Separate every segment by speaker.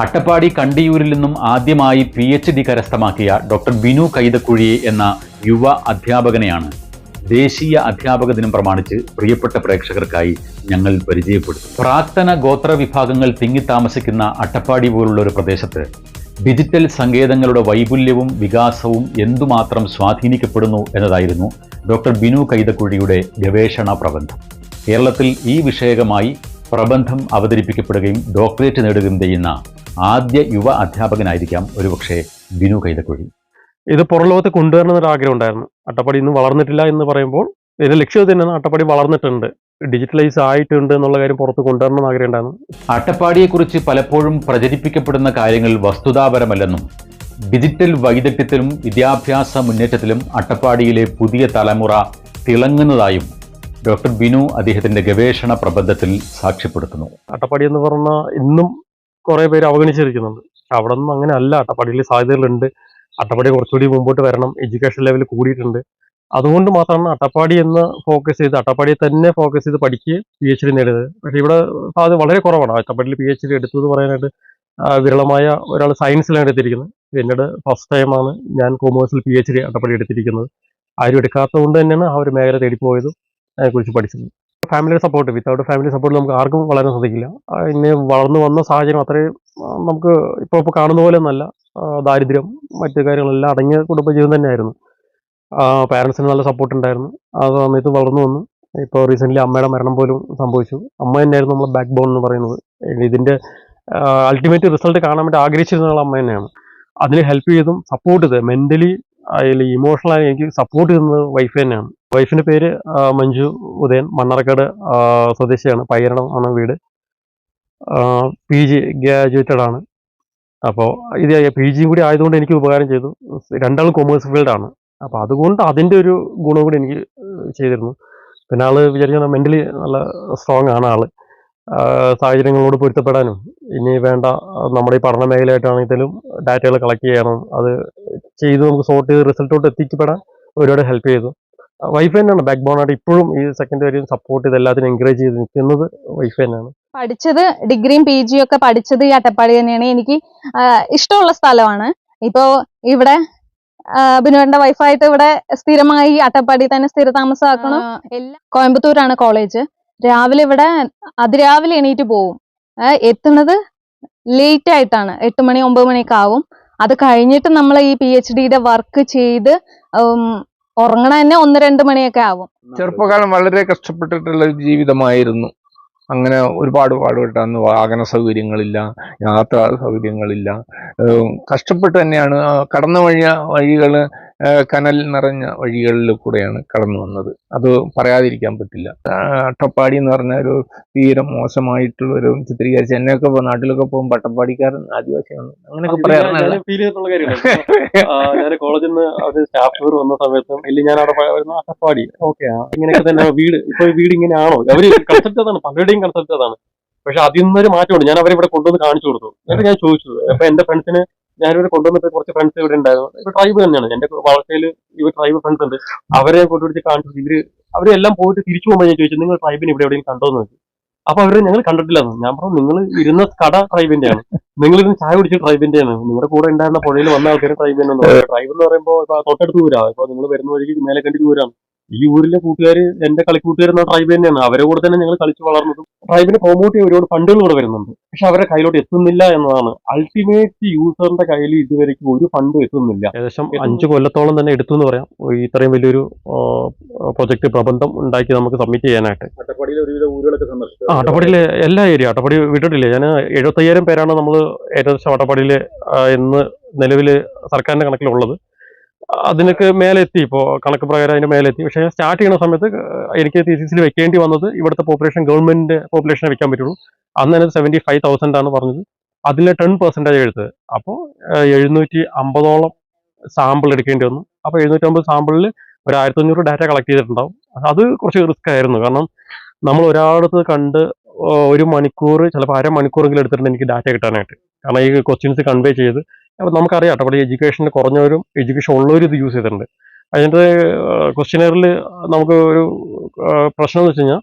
Speaker 1: അട്ടപ്പാടി കണ്ടിയൂരിൽ നിന്നും ആദ്യമായി പി എച്ച് ഡി കരസ്ഥമാക്കിയ ഡോക്ടർ ബിനു കൈതക്കുഴി എന്ന യുവ അധ്യാപകനെയാണ് ദേശീയ അധ്യാപക ദിനം പ്രമാണിച്ച് പ്രിയപ്പെട്ട പ്രേക്ഷകർക്കായി ഞങ്ങൾ പരിചയപ്പെടുത്തും പ്രാക്തന ഗോത്ര വിഭാഗങ്ങൾ തിങ്ങിത്താമസിക്കുന്ന അട്ടപ്പാടി പോലുള്ള ഒരു പ്രദേശത്ത് ഡിജിറ്റൽ സങ്കേതങ്ങളുടെ വൈപുല്യവും വികാസവും എന്തുമാത്രം സ്വാധീനിക്കപ്പെടുന്നു എന്നതായിരുന്നു ഡോക്ടർ ബിനു കൈതക്കുഴിയുടെ ഗവേഷണ പ്രബന്ധം. കേരളത്തിൽ ഈ വിഷയകമായി പ്രബന്ധം അവതരിപ്പിക്കപ്പെടുകയും ഡോക്ടറേറ്റ് നേടുകയും ചെയ്യുന്ന ആദ്യ യുവ അധ്യാപകനായിരിക്കാം ഒരുപക്ഷെ ബിനു കൈതക്കുഴി.
Speaker 2: ഇത് പുറലോകത്ത് കൊണ്ടുവരണം എന്നൊരു ആഗ്രഹം ഉണ്ടായിരുന്നു അട്ടപ്പാടി ഇന്ന് വളർന്നിട്ടില്ല എന്ന് പറയുമ്പോൾ ഇതിന്റെ ലക്ഷ്യം തന്നെയാണ് അട്ടപ്പാടി വളർന്നിട്ടുണ്ട്. ഡിജിറ്റലൈസ് ആയിട്ടുണ്ട് എന്നുള്ള കാര്യം പുറത്ത് കൊണ്ടുവരണം ആഗ്രഹം ഉണ്ടായിരുന്നു
Speaker 1: അട്ടപ്പാടിയെക്കുറിച്ച് പലപ്പോഴും പ്രചരിപ്പിക്കപ്പെടുന്ന കാര്യങ്ങൾ വസ്തുതാപരമല്ലെന്നും ഡിജിറ്റൽ വൈദഗ്ധ്യത്തിലും വിദ്യാഭ്യാസ മുന്നേറ്റത്തിലും അട്ടപ്പാടിയിലെ പുതിയ തലമുറ തിളങ്ങുന്നതായും ഡോക്ടർ ബിനു അദ്ദേഹത്തിന്റെ ഗവേഷണ പ്രബന്ധത്തിൽ സാക്ഷ്യപ്പെടുത്തുന്നു.
Speaker 2: അട്ടപ്പാടി എന്ന് പറഞ്ഞാൽ ഇന്നും കുറെ പേര് അവഗണിച്ചിരിക്കുന്നുണ്ട്. അവിടെ ഒന്നും അങ്ങനെ അല്ല. അട്ടപ്പാടിയിൽ സാധ്യതകളുണ്ട്. അട്ടപ്പാടി കുറച്ചുകൂടി മുമ്പോട്ട് വരണം. എഡ്യൂക്കേഷൻ ലെവൽ കൂടിയിട്ടുണ്ട്. അതുകൊണ്ട് മാത്രമാണ് അട്ടപ്പാടി എന്ന് ഫോക്കസ് ചെയ്ത് അട്ടപ്പാടിയെ തന്നെ ഫോക്കസ് ചെയ്ത് പഠിച്ച് പി എച്ച് ഡി നേടിയത്. പക്ഷേ ഇവിടെ സാധ്യത വളരെ കുറവാണ്. അട്ടപ്പാടിയിൽ പി എച്ച് ഡി എടുത്തത് പറയാനായിട്ട് വിരളമായ ഒരാൾ സയൻസിലാണ് എടുത്തിരിക്കുന്നത്. എന്നോട് ഫസ്റ്റ് ടൈമാണ് ഞാൻ കോമേഴ്സിൽ പി എച്ച് ഡി അട്ടപ്പാടി എടുത്തിരിക്കുന്നത്. ആരും എടുക്കാത്തത് കൊണ്ട് തന്നെയാണ് ആ ഒരു മേഖല തേടിപ്പോയതും. അതിനെക്കുറിച്ച് പഠിച്ചത് family support without family support നമുക്ക് ആർക്കും വളരാൻ സാധിക്കില്ല. ഇന്ന് ഇനി വളർന്നു വന്ന സാഹചര്യം അത്രയും നമുക്ക് ഇപ്പോൾ ഇപ്പോൾ കാണുന്ന പോലെ ഒന്നല്ല. ദാരിദ്ര്യം മറ്റു കാര്യങ്ങളെല്ലാം അടങ്ങിയ കുടുംബജീവൻ തന്നെയായിരുന്നു. പാരൻസിന് നല്ല സപ്പോർട്ട് ഉണ്ടായിരുന്നു. ആ സമയത്ത് വളർന്നു വന്നു. ഇപ്പോൾ റീസെന്റ്ലി അമ്മയുടെ മരണം പോലും സംഭവിച്ചു. അമ്മ തന്നെയായിരുന്നു നമ്മളെ ബാക്ക് ബോൺ എന്ന് പറയുന്നത്. ഇതിന്റെ അൾട്ടിമേറ്റ് റിസൾട്ട് കാണാൻ വേണ്ടി ആഗ്രഹിച്ചിരുന്ന ആൾ അമ്മ തന്നെയാണ്. അതിന് ഹെൽപ്പ് ചെയ്തും സപ്പോർട്ട് ചെയ്ത്. മെന്റലി അതിൽ ഇമോഷണലായി എനിക്ക് സപ്പോർട്ട് ചെയ്യുന്നത് വൈഫ് തന്നെയാണ്. വൈഫിന്റെ പേര് മഞ്ജു ഉദയൻ മണ്ണാർക്കാട് സ്വദേശിയാണ്. പയ്യരണം ആണ് വീട്. പി ജി ഗ്രാജുവേറ്റഡ് ആണ്. അപ്പോൾ ഇത് പി ജിയും കൂടി ആയതുകൊണ്ട് എനിക്ക് ഉപകാരം ചെയ്തു. രണ്ടാളും കൊമേഴ്സ് ഫീൽഡാണ് അപ്പോൾ അതുകൊണ്ട് അതിന്റെ ഒരു ഗുണം കൂടി എനിക്ക് ചെയ്തിരുന്നു. പിന്നെ ആൾ വിചാരിച്ചാൽ മെന്റലി നല്ല സ്ട്രോങ് ആണ് ആൾ. ആ, സാഹചര്യങ്ങളോട് പൊരുത്തപ്പെടാനും ഇനി വേണ്ട നമ്മുടെ ഈ പഠന മേഖലയായിട്ടാണെങ്കിലും ഡാറ്റകൾ കളക്ട് ചെയ്യണം. അത് ചെയ്ത് നമുക്ക് സോർട്ട് ചെയ്ത് റിസൾട്ടോട്ട് എത്തിക്കപ്പെടാൻ ഒരുപാട് ഹെൽപ്പ് ചെയ്തു. വൈഫ് തന്നെയാണ്. ബാക്ക് ബോൺ ആയിട്ട് ഇപ്പോഴും ഈ സെക്കൻഡ് വരെയും സപ്പോർട്ട് ചെയ്ത് എല്ലാത്തിനും എൻകറേജ് ചെയ്ത് നിൽക്കുന്നത് വൈഫ് തന്നെയാണ്.
Speaker 3: പഠിച്ചത് ഡിഗ്രിയും പി ജിയും ഒക്കെ പഠിച്ചത് ഈ അട്ടപ്പാടി തന്നെയാണ്. എനിക്ക് ഇഷ്ടമുള്ള സ്ഥലമാണ്. ഇപ്പോ ഇവിടെ ബിനുവേണ്ട വൈഫായിട്ട് ഇവിടെ സ്ഥിരമായി അട്ടപ്പാടി തന്നെ സ്ഥിര താമസമാക്കണം എല്ലാ കോയമ്പത്തൂരാണ് കോളേജ്. രാവിലെ ഇവിടെ അതിരാവിലെ എണീറ്റ് പോവും. എത്തുന്നത് ലേറ്റ് ആയിട്ടാണ്. എട്ട് മണി ഒമ്പത് മണിയൊക്കെ ആവും. അത് കഴിഞ്ഞിട്ട് നമ്മൾ ഈ പി എച്ച് ഡിയുടെ വർക്ക് ചെയ്ത് ഉറങ്ങണ തന്നെ ഒന്ന് രണ്ട് മണിയൊക്കെ ആവും.
Speaker 4: ചെറുപ്പകാലം വളരെ കഷ്ടപ്പെട്ടിട്ടുള്ള ഒരു ജീവിതമായിരുന്നു. അങ്ങനെ ഒരുപാട് പാടുപെട്ടാന്ന് വാഹന സൗകര്യങ്ങളില്ല യാത്രാ സൗകര്യങ്ങളില്ല. കഷ്ടപ്പെട്ട് തന്നെയാണ് കടന്ന വഴിയ വഴികൾ കനൽ നിറഞ്ഞ വഴികളിൽ കൂടെയാണ് കടന്നു വന്നത്. അത് പറയാതിരിക്കാൻ പറ്റില്ല. അട്ടപ്പാടി എന്ന് പറഞ്ഞ ഒരു തീരം മോശമായിട്ടുള്ള ഒരു ചിത്രീകരിച്ച് എന്നെയൊക്കെ നാട്ടിലൊക്കെ പോകുമ്പോൾ അട്ടപ്പാടിക്കാരൻ ആദിവാസിയാണ്. അങ്ങനെയൊക്കെ
Speaker 2: പറയാറുണ്ട്. കോളേജിൽ നിന്ന് സ്റ്റാഫ് ടൂർ വന്ന സമയത്തും ഇല്ല ഞാൻ അവിടെ വരുന്ന അട്ടപ്പാടി. ഓക്കെ ഇങ്ങനെയൊക്കെ തന്നെ വീട് ഇപ്പൊ ഈ വീട് ഇങ്ങനെയാണോ? അവർ കൺസെപ്റ്റ് അതാണ് പലരുടെയും കൺസെപ്റ്റ് അതാണ്. പക്ഷെ അതിൽ നിന്നൊരു മാറ്റമുണ്ട്. ഞാൻ അവരെ ഇവിടെ കൊണ്ടുവന്ന് കാണിച്ചു കൊടുത്തു. എന്നിട്ട് ഞാൻ ചോദിച്ചു. അപ്പൊ എന്റെ ഫ്രണ്ട്സിന് ഞാനിവിടെ കൊണ്ടുവന്നിട്ട് കുറച്ച് ഫ്രണ്ട്സ് ഇവിടെ ഉണ്ടായിരുന്നു. ഇപ്പൊ ട്രൈബ് തന്നെയാണ്. എന്റെ വളർച്ചയിൽ ഇവർ ട്രൈബ് ഫ്രണ്ട്സ് ഉണ്ട്. അവരെ കൊണ്ടുപിടിച്ച് കാണിച്ചു ഇവർ അവരെല്ലാം പോയിട്ട് തിരിച്ചു പോകുമ്പോൾ ഞാൻ ചോദിച്ചു നിങ്ങൾ ട്രൈബിന് ഇവിടെ എവിടെയും കണ്ടോന്ന് ചോദിച്ചു. അപ്പൊ അവരെ ഞങ്ങൾ കണ്ടിട്ടില്ലെന്ന് ഞാൻ പറഞ്ഞു നിങ്ങൾ ഇരുന്ന കട ട്രൈബിന്റെയാണ് നിങ്ങൾ ഇരുന്ന് ചായ കുടിച്ച ട്രൈബിന്റെയാണ് നിങ്ങളുടെ കൂടെ ഉണ്ടായിരുന്ന പുഴയിൽ വന്ന ആൾക്കാർ ട്രൈബിന്റെ ട്രൈബ് എന്ന് പറയുമ്പോൾ തൊട്ടടുത്ത് ദൂരാ. ഇപ്പൊ നിങ്ങൾ വരുന്ന വഴിക്ക് മേലെ കണ്ടി ഊരാണ് ഈ ഊരിലെ കൂട്ടുകാർ എന്റെ കളിക്കൂട്ടുകാരെന്ന ട്രൈബ് തന്നെയാണ്. അവരെ കൂടെ തന്നെ ഞങ്ങൾ കളിച്ചു വളർന്നതും ട്രൈബിനെ പ്രൊമോട്ട് ചെയ്യാൻ ഒരുപാട് ഫണ്ടുകൾ കൂടെ വരുന്നുണ്ട്. പക്ഷെ അവരെ കയ്യിലോട്ട് എത്തുന്നില്ല എന്നതാണ്. അൾട്ടിമേറ്റ് യൂസറിന്റെ കയ്യിൽ ഇതുവരെയ്ക്കും ഒരു ഫണ്ട് എത്തുന്നില്ല. ഏകദേശം അഞ്ചു കൊല്ലത്തോളം തന്നെ എടുത്തു എന്ന് പറയാം ഇത്രയും വലിയൊരു പ്രൊജക്ട് പ്രബന്ധം ഉണ്ടാക്കി നമുക്ക് സബ്മിറ്റ് ചെയ്യാനായിട്ട്.
Speaker 1: അട്ടപ്പാടിയിലെ
Speaker 2: ആ അട്ടപ്പാടിയിലെ എല്ലാ ഏരിയ അട്ടപ്പാടി വിട്ടിട്ടില്ല. ഞാൻ എഴുപത്തയ്യായിരം പേരാണ് നമ്മൾ ഏകദേശം അട്ടപ്പാടിയിൽ ഇന്ന് നിലവിൽ സർക്കാരിന്റെ കണക്കിലുള്ളത്. അതിനൊക്കെ മേലെത്തി ഇപ്പോൾ കണക്ക് പ്രകാരം അതിന്റെ മേലെത്തി. പക്ഷേ സ്റ്റാർട്ട് ചെയ്യുന്ന സമയത്ത് എനിക്ക് തീസിസിൽ വെക്കേണ്ടി വന്നത് ഇവിടുത്തെ പോപ്പുലേഷൻ ഗവൺമെന്റ് പോപ്പുലേഷനെ വെക്കാൻ പറ്റുള്ളൂ. അന്ന് തന്നെ സെവന്റി ഫൈവ് തൗസൻഡ് ആണ് പറഞ്ഞത്. അതിലെ ടെൻ പെർസെന്റേജ് എടുത്തത് അപ്പോൾ എഴുന്നൂറ്റി അമ്പതോളം സാമ്പിൾ എടുക്കേണ്ടി വന്നു. അപ്പോൾ എഴുന്നൂറ്റി അമ്പത് സാമ്പിളിൽ ഒരു ആയിരത്തി അഞ്ഞൂറ് ഡാറ്റ കളക്ട് ചെയ്തിട്ടുണ്ടാവും. അത് കുറച്ച് റിസ്ക് ആയിരുന്നു. കാരണം നമ്മൾ ഒരാളടുത്ത് കണ്ട് ഒരു മണിക്കൂർ ചിലപ്പോൾ അരമണിക്കൂറെങ്കിലും എടുത്തിട്ടുണ്ട് എനിക്ക് ഡാറ്റ കിട്ടാനായിട്ട്. കാരണം ഈ ക്വസ്റ്റ്യൻസ് കൺവേ ചെയ്ത്. അപ്പോൾ നമുക്കറിയാം കേട്ടോ അവിടെ എഡ്യൂക്കേഷനിൽ കുറഞ്ഞവരും എഡ്യൂക്കേഷൻ ഉള്ളവരും ഇത് യൂസ് ചെയ്തിട്ടുണ്ട്. അതിന്റെ ക്വസ്റ്റ്യനറിൽ നമുക്ക് ഒരു പ്രശ്നം എന്ന് വെച്ച് കഴിഞ്ഞാൽ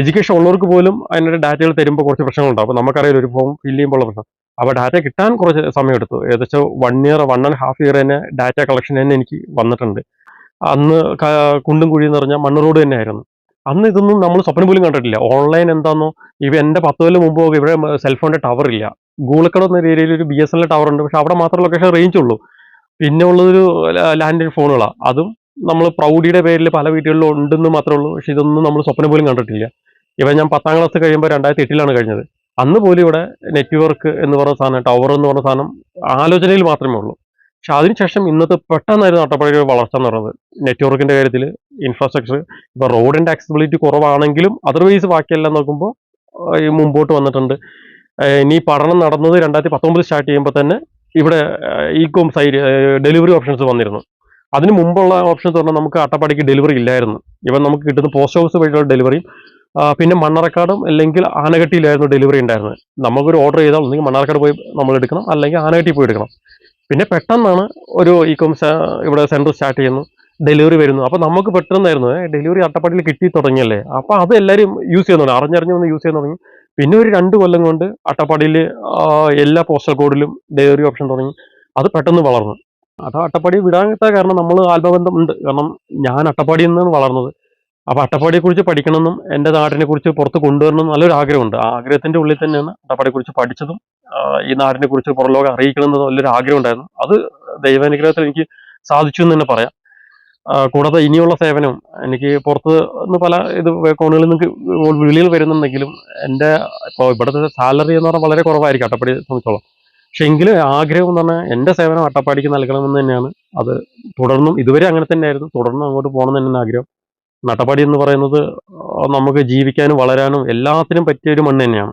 Speaker 2: എഡ്യൂക്കേഷൻ ഉള്ളവർക്ക് പോലും അതിന്റെ ഡാറ്റകൾ തരുമ്പോൾ കുറച്ച് പ്രശ്നങ്ങളുണ്ടാവും അപ്പോൾ നമുക്കറിയാം ഒരു ഫോം ഫില്ല് ചെയ്യുമ്പോൾ പ്രശ്നം. അപ്പോൾ ഡാറ്റ കിട്ടാൻ കുറച്ച് സമയം എടുത്തു. ഏകദേശം one year one and half year തന്നെ ഡാറ്റ കളക്ഷൻ തന്നെ എനിക്ക് വന്നിട്ടുണ്ട്. അന്ന് കുണ്ടും കുഴിയും പറഞ്ഞാൽ മണ്ണ് റോഡ് തന്നെയായിരുന്നു. അന്ന് ഇതൊന്നും നമ്മൾ സ്വപ്നം പോലും കണ്ടിട്ടില്ല. ഓൺലൈൻ എന്താണോ ഇവ എന്റെ പത്ത് കൊല്ലം മുമ്പ് ഇവിടെ സെൽഫോണിന്റെ ടവർ ഇല്ല. ഗൂളക്കട എന്ന ഏരിയയിൽ ഒരു ബി എസ് എൻ ടവർ ഉണ്ട്. പക്ഷെ അവിടെ മാത്രം ലൊക്കേഷൻ റേഞ്ച് ഉള്ളൂ. പിന്നെ ഉള്ളതൊരു ലാൻഡ് ഫോണുകളാണ് അതും നമ്മൾ പ്രൗഡിയുടെ പേരിൽ പല വീടുകളിലും ഉണ്ടെന്ന് മാത്രമേ ഉള്ളൂ. പക്ഷെ ഇതൊന്നും നമ്മൾ സ്വപ്നം പോലും കണ്ടിട്ടില്ല. ഇവ ഞാൻ പത്താം ക്ലാസ് കഴിയുമ്പോൾ രണ്ടായിരത്തി എട്ടിലാണ് കഴിഞ്ഞത്. അന്ന് പോലും ഇവിടെ നെറ്റ്വർക്ക് എന്ന് പറയുന്ന സാധനം ടവർ എന്ന് പറയുന്ന സാധനം ആലോചനയിൽ മാത്രമേ ഉള്ളൂ. പക്ഷെ അതിനുശേഷം ഇന്നത്തെ പെട്ടെന്നായിരുന്നു അട്ടപ്പാടിയുടെ വളർച്ച എന്ന് പറയുന്നത്. നെറ്റ്വർക്കിന്റെ കാര്യത്തിൽ ഇൻഫ്രാസ്ട്രക്ചർ ഇപ്പൊ റോഡിന്റെ ആക്സസിബിലിറ്റി കുറവാണെങ്കിലും അതർവൈസ് ബാക്കിയെല്ലാം നോക്കുമ്പോൾ മുമ്പോട്ട് വന്നിട്ടുണ്ട്. ഇനി പഠനം നടന്നത് രണ്ടായിരത്തി പത്തൊമ്പത് സ്റ്റാർട്ട് ചെയ്യുമ്പോൾ തന്നെ ഇവിടെ ഈ കോം സൈഡ് ഡെലിവറി ഓപ്ഷൻസ് വന്നിരുന്നു. അതിന് മുമ്പുള്ള ഓപ്ഷൻസ് പറഞ്ഞാൽ നമുക്ക് അട്ടപ്പാടിക്ക് ഡെലിവറി ഇല്ലായിരുന്നു. ഇവൻ നമുക്ക് കിട്ടുന്ന പോസ്റ്റ് ഓഫീസ് വഴിയുള്ള ഡെലിവറിയും പിന്നെ മണ്ണറക്കാടും അല്ലെങ്കിൽ ആനകട്ടിയിലായിരുന്നു ഡെലിവറി ഉണ്ടായിരുന്നത്. നമുക്കൊരു ഓർഡർ ചെയ്താൽ ഒന്നെങ്കിൽ മണ്ണാർക്കാട് പോയി നമ്മൾ എടുക്കണം അല്ലെങ്കിൽ ആനകട്ടി പോയി എടുക്കണം. പിന്നെ പെട്ടെന്നാണ് ഒരു ഇ കോമേഴ്സ് ഇവിടെ സെന്റർ സ്റ്റാർട്ട് ചെയ്യുന്നു. ഡെലിവറി വരുന്നു. അപ്പോൾ നമുക്ക് പെട്ടെന്നായിരുന്നു. ഡെലിവറി അട്ടപ്പാടിയിൽ കിട്ടി തുടങ്ങിയല്ലേ? അപ്പോൾ അത് എല്ലാവരും യൂസ് ചെയ്യുന്നുണ്ട്. അറിഞ്ഞറിഞ്ഞ് വന്ന് യൂസ് ചെയ്യാൻ തുടങ്ങി. പിന്നെ ഒരു രണ്ട് കൊല്ലം കൊണ്ട് അട്ടപ്പാടിയിൽ എല്ലാ പോസ്റ്റൽ കോഡിലും ഡെലിവറി ഓപ്ഷൻ തുടങ്ങി. അത് പെട്ടെന്ന് വളർന്നു. അത് അട്ടപ്പാടി വിടാത്ത കാരണം നമ്മൾ ആത്മബന്ധം ഉണ്ട്. കാരണം ഞാൻ അട്ടപ്പാടിയിൽ നിന്നാണ് വളർന്നത്. അപ്പോൾ അട്ടപ്പാടിയെക്കുറിച്ച് പഠിക്കണമെന്നും എന്റെ നാടിനെ കുറിച്ച് പുറത്ത് കൊണ്ടുവരണമെന്നും നല്ലൊരു ആഗ്രഹമുണ്ട്. ആ ആഗ്രഹത്തിന്റെ ഉള്ളിൽ തന്നെയാണ് അട്ടപ്പാടിയെക്കുറിച്ച് പഠിച്ചതും ഈ നാടിനെ കുറിച്ച് പുറം ലോകം അറിയിക്കണമെന്ന് നല്ലൊരു ആഗ്രഹം ഉണ്ടായിരുന്നു അത് ദൈവാനുഗ്രഹത്തിൽ എനിക്ക് സാധിച്ചു എന്ന് തന്നെ പറയാം. കൂടാതെ ഇനിയുള്ള സേവനം എനിക്ക് പുറത്ത് നിന്ന് പല ഇത് കോണുകളിൽ നിന്ന് വിളികൾ വരുന്നുണ്ടെങ്കിലും എന്റെ ഇപ്പോൾ ഇവിടുത്തെ സാലറി എന്ന് പറഞ്ഞാൽ വളരെ കുറവായിരിക്കും അട്ടപ്പാടിയെ സംബന്ധിച്ചോളം. പക്ഷെ എങ്കിലും ആഗ്രഹം എന്ന് പറഞ്ഞാൽ എന്റെ സേവനം അട്ടപ്പാടിക്ക് നൽകണമെന്ന് തന്നെയാണ്. അത് തുടർന്നും ഇതുവരെ അങ്ങനെ തന്നെയായിരുന്നു. തുടർന്നും അങ്ങോട്ട് പോകണം എന്ന് ആഗ്രഹം. അട്ടപ്പാടി എന്ന് പറയുന്നത് നമുക്ക് ജീവിക്കാനും വളരാനും എല്ലാത്തിനും പറ്റിയ ഒരു മണ്ണ് തന്നെയാണ്.